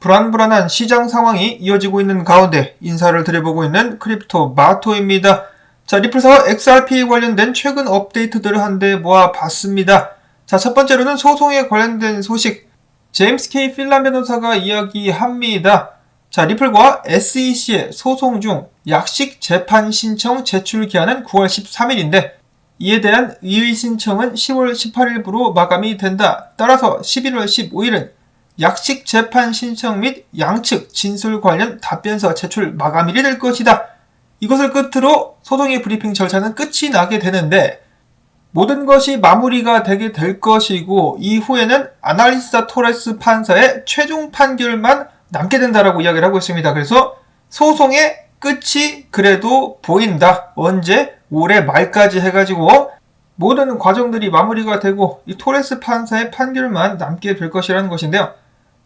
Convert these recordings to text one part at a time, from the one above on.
불안불안한 시장 상황이 이어지고 있는 가운데 인사를 드려보고 있는 크립토 마토입니다. 자, 리플 사와 XRP 관련된 최근 업데이트들을 한데 모아봤습니다. 자, 첫 번째로는 소송에 관련된 소식. 제임스 K 필란 변호사가 이야기합니다. 자, 리플과 SEC의 소송 중 약식 재판 신청 제출 기한은 9월 13일인데 이에 대한 이의 신청은 10월 18일부로 마감이 된다. 따라서 11월 15일은 약식 재판 신청 및 양측 진술 관련 답변서 제출 마감일이 될 것이다. 이것을 끝으로 소송의 브리핑 절차는 끝이 나게 되는데 모든 것이 마무리가 되게 될 것이고 이후에는 아날리스타 토레스 판사의 최종 판결만 남게 된다라고 이야기를 하고 있습니다. 그래서 소송의 끝이 그래도 보인다. 언제? 올해 말까지 해가지고 모든 과정들이 마무리가 되고 이 토레스 판사의 판결만 남게 될 것이라는 것인데요.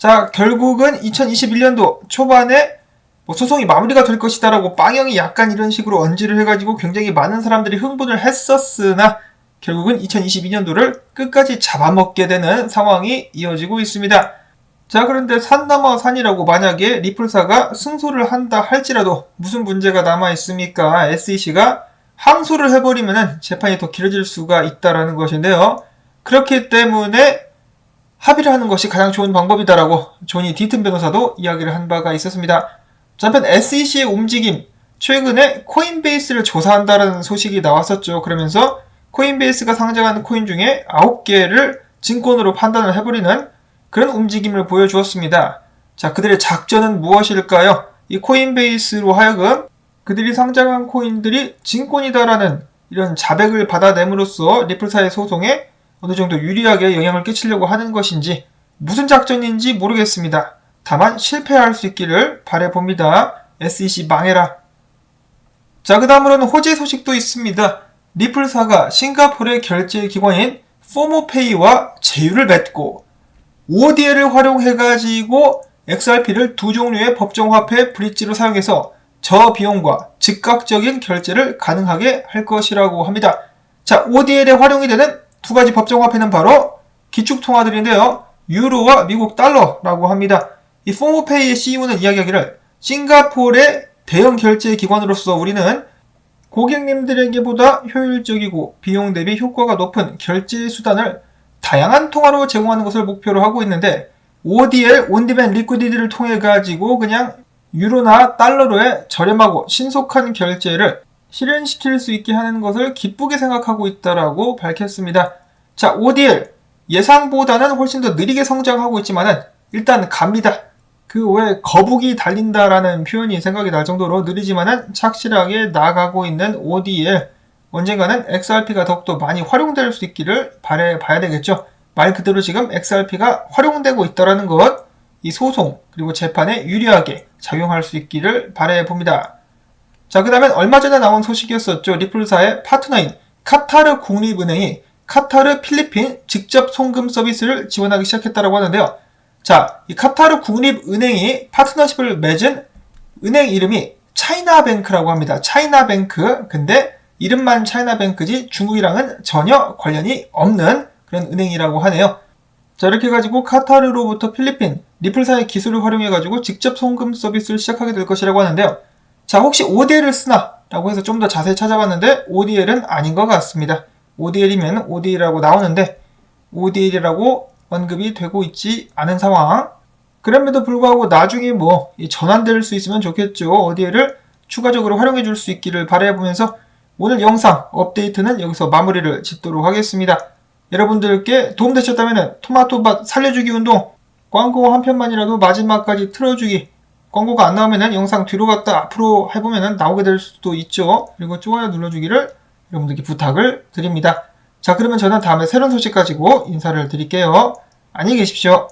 자, 결국은 2021년도 초반에 뭐 소송이 마무리가 될 것이다라고 빵영이 약간 이런 식으로 언지를 해가지고 굉장히 많은 사람들이 흥분을 했었으나 결국은 2022년도를 끝까지 잡아먹게 되는 상황이 이어지고 있습니다. 자, 그런데 산 넘어 산이라고 만약에 리플사가 승소를 한다 할지라도 무슨 문제가 남아 있습니까? SEC가 항소를 해버리면 재판이 더 길어질 수가 있다라는 것인데요. 그렇기 때문에 합의를 하는 것이 가장 좋은 방법이다라고 조니 디튼 변호사도 이야기를 한 바가 있었습니다. 한편 SEC의 움직임, 최근에 코인베이스를 조사한다라는 소식이 나왔었죠. 그러면서 코인베이스가 상장하는 코인 중에 9개를 증권으로 판단을 해버리는 그런 움직임을 보여주었습니다. 자, 그들의 작전은 무엇일까요? 이 코인베이스로 하여금 그들이 상장한 코인들이 증권이다라는 이런 자백을 받아냄으로써 리플사의 소송에 어느 정도 유리하게 영향을 끼치려고 하는 것인지 무슨 작전인지 모르겠습니다. 다만 실패할 수 있기를 바래봅니다. SEC 망해라. 자, 그 다음으로는 호재 소식도 있습니다. 리플사가 싱가포르의 결제 기관인 포모페이와 제휴를 맺고 ODL을 활용해가지고 XRP를 두 종류의 법정화폐 브릿지로 사용해서 저비용과 즉각적인 결제를 가능하게 할 것이라고 합니다. 자, ODL에 활용이 되는 두 가지 법정 화폐는 바로 기축 통화들인데요. 유로와 미국 달러라고 합니다. 이 포모페이의 CEO는 이야기하기를 싱가포르의 대형 결제 기관으로서 우리는 고객님들에게보다 효율적이고 비용 대비 효과가 높은 결제 수단을 다양한 통화로 제공하는 것을 목표로 하고 있는데 ODL 온디맨 리퀴디티를 통해 가지고 그냥 유로나 달러로의 저렴하고 신속한 결제를 실현시킬 수 있게 하는 것을 기쁘게 생각하고 있다라고 밝혔습니다. 자, ODL 예상보다는 훨씬 더 느리게 성장하고 있지만은 일단 갑니다. 그 외에 거북이 달린다라는 표현이 생각이 날 정도로 느리지만은 착실하게 나가고 있는 ODL 언젠가는 XRP가 더욱더 많이 활용될 수 있기를 바래 봐야 되겠죠. 말 그대로 지금 XRP가 활용되고 있다라는 것, 이 소송 그리고 재판에 유리하게 작용할 수 있기를 바래 봅니다. 자, 그 다음엔 얼마 전에 나온 소식이었었죠. 리플사의 파트너인 카타르 국립은행이 카타르 필리핀 직접 송금 서비스를 지원하기 시작했다고 하는데요. 자, 이 카타르 국립은행이 파트너십을 맺은 은행 이름이 차이나뱅크라고 합니다. 차이나뱅크. 근데 이름만 차이나뱅크지 중국이랑은 전혀 관련이 없는 그런 은행이라고 하네요. 자, 이렇게 해가지고 카타르로부터 필리핀, 리플사의 기술을 활용해가지고 직접 송금 서비스를 시작하게 될 것이라고 하는데요. 자, 혹시 ODL을 쓰나? 라고 해서 좀 더 자세히 찾아봤는데 ODL은 아닌 것 같습니다. ODL이면 ODL이라고 나오는데 ODL이라고 언급이 되고 있지 않은 상황. 그럼에도 불구하고 나중에 뭐 전환될 수 있으면 좋겠죠. ODL을 추가적으로 활용해 줄 수 있기를 바라보면서 오늘 영상 업데이트는 여기서 마무리를 짓도록 하겠습니다. 여러분들께 도움되셨다면 토마토밭 살려주기 운동 광고 한 편만이라도 마지막까지 틀어주기 광고가 안 나오면 영상 뒤로 갔다 앞으로 해보면 나오게 될 수도 있죠. 그리고 좋아요 눌러주기를 여러분들께 부탁을 드립니다. 자 그러면 저는 다음에 새로운 소식 가지고 인사를 드릴게요. 안녕히 계십시오.